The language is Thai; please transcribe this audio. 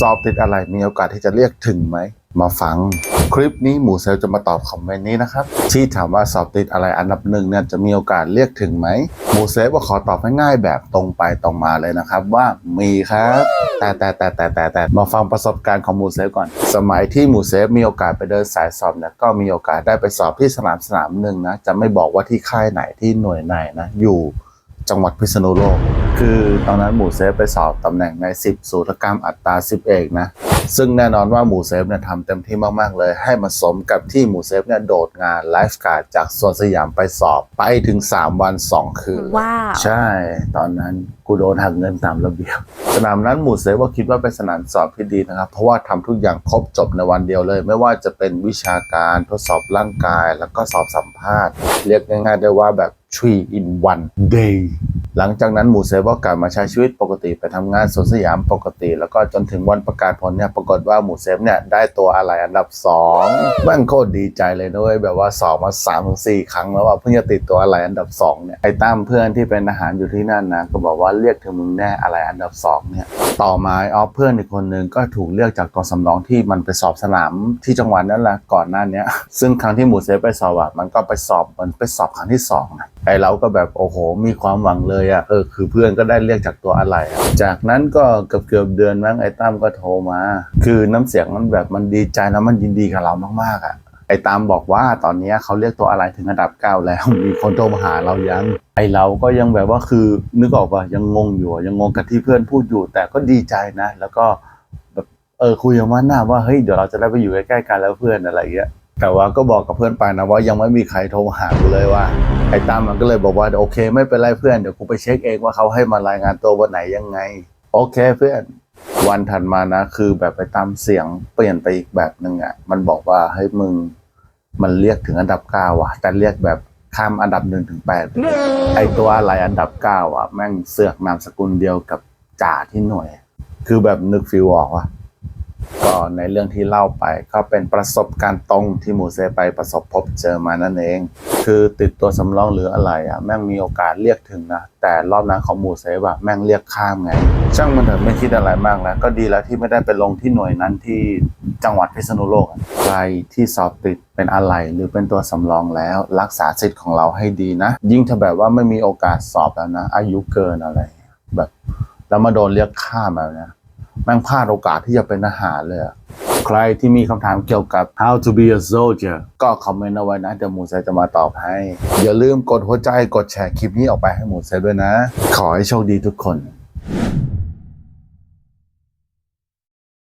สอบติดอะไรมีโอกาสที่จะเรียกถึงไหม มาฟัง คลิปนี้หมูเซลจะมาตอบคอมเมนต์นี้นะครับ ที่ถามว่าสอบติดอะไรอันดับหนึ่งเนี่ยจะมีโอกาสเรียกถึงไหมหมูเซลว่าขอตอบง่ายๆแบบตรงไปตรงมาเลยนะครับ ว่ามีครับ แต่แต่แต่แต่แต่แต่มาฟังประสบการณ์ของหมูเซฟก่อน สมัยที่หมูเซฟมีโอกาสไปเดินสายสอบเนี่ยก็มีโอกาสได้ไปสอบที่สนามสนามหนึ่งนะจะไม่บอกว่าที่ค่ายไหนที่หน่วยไหนนะอยู่ จังหวัดพิษณุโลก คือตอนนั้นหมูเซฟไปสอบตำแหน่งใน 10 สูตรกรรมอัตรา 10 เอกนะ ซึ่งแน่นอนว่าหมูเซฟเนี่ยทำเต็มที่มากๆเลย ให้มาสมกับที่หมูเซฟเนี่ยโดดงานไลฟ์การ์ดจากสวนสยามไปสอบไปถึง 3 วัน 2 คืนเลยว้าว ใช่ ตอนนั้นกูโดนหักเงินตามระเบียบ สนามนั้นหมูเซฟว่าคิดว่าเป็นสนามสอบที่ดีนะครับ เพราะว่าทำทุกอย่างครบจบในวันเดียวเลย ไม่ว่าจะเป็นวิชาการทดสอบร่างกาย แล้วก็สอบสัมภาษณ์ เรียกง่ายๆได้ว่าแบบ three in one day. หลังจากนั้นหมูเซฟก็กลับมาใช้ชีวิตปกติไปทำงานสวนสยามปกติ แล้วก็จนถึงวันประกาศผลเนี่ยปรากฏว่าหมูเซฟเนี่ยได้ตัวอะไรอันดับ2แม่งโคตรดีใจเลยนะเว้ยแบบว่าสอบมา3ามถึงสครั้งแล้วว่าเพิ่งจะติดตัวอะไรอันดับ2เนี่ยไอ้ตั้มเพื่อนที่เป็นทหารอยู่ที่นั่นนะก็บอกว่าเรียกถึงมึงแน่อะไรอันดับ2เนี่ยต่อมาออฟเพื่อนอีกคนนึงก็ถูกเรียกจากกองสำรองที่มันไปสอบสนามที่จังหวัดนั่นแหละก่อนหน้านี้ซึ่งครั้งที่หมูเซฟไปสอบอะมันก็ไปสอบมันไปสอบครั้งที่สองนะไอ้เราก็แบบโอ้โห มีความหวังเลยอะเออคือเพื่อนก็ได้เรียกจากตัวอะไร จากนั้นก็เกือบเกือบเดือนมั้งไอ้ตั้มก็โทรมา คือน้ำเสียงมันแบบมันดีใจแล้วมันยินดีกับเรามากๆอะไอ้ตามบอกว่าตอนนี้เขาเรียกตัวอะไรถึงอันดับเก้าแล้ว มีคนโทรมาหาเรายังไอเราก็ยังแบบว่าคือนึกออกว่ายังงงอยู่ยังงงกับที่เพื่อนพูดอยู่ แต่ก็ดีใจนะ แล้วก็แบบเออคุยกันว่าหน้าว่าเฮ้ยเดี๋ยวเราจะได้ไปอยู่ใกล้ๆกันแล้วเพื่อนอะไรอย่างเงี้ย แต่ว่าก็บอกกับเพื่อนไปนะว่ายังไม่มีใครโทรมาหากูเลยว่าไอ้ตามมันก็เลยบอกว่าโอเค ไม่เป็นไรเพื่อนเดี๋ยวกูไปเช็คเองว่าเขาให้มารายงานตัววันไหนยังไง โอเคเพื่อนวันถัดมานะ คือแบบไปตามเสียงเปลี่ยนไปอีกแบบหนึ่งอะมันบอกว่าเฮ้ยมึงมันเรียกถึงอันดับเก้าอะ แต่เรียกแบบข้ามอันดับหนึ่งถึงแปดไปเลยไอตัวอะไรอันดับเก้าอะ แม่งเสือกนามสกุลเดียวกับจ่าที่หน่วย คือแบบนึกฟิลออกว่า ก็ในเรื่องที่เล่าไปก็เป็นประสบการณ์ตรงที่หมูเซไปประสบพบเจอมานั่นเอง คือติดตัวสำรองหรืออะไรอะแม่งมีโอกาสเรียกถึงนะแต่รอบนั้นของหมูเซฟอะแม่งเรียกข้ามไงช่างมันเถอะไม่คิดอะไรมากแล้ว ก็ดีแล้วที่ไม่ได้ไปลงที่หน่วยนั้นที่จังหวัดพิษณุโลกใครที่สอบติดเป็นอะไรหรือเป็นตัวสำรองแล้ว รักษาสิทธิ์ของเราให้ดีนะ ยิ่งถ้าแบบว่าไม่มีโอกาสสอบแล้วนะ อายุเกินอะไร แบบแล้วมาโดนเรียกข้ามแบบเนี้ย แม่งพลาดโอกาสที่จะเป็นทหารเลยอะใครที่มีคำถามเกี่ยวกับ how to be a soldier ก็คอมเมนต์เอาไว้นะ เดี๋ยวหมูเซจะมาตอบให้ อย่าลืมกดหัวใจกดแชร์คลิปนี้ออกไปให้หมูเซด้วยนะ ขอให้โชคดีทุกคน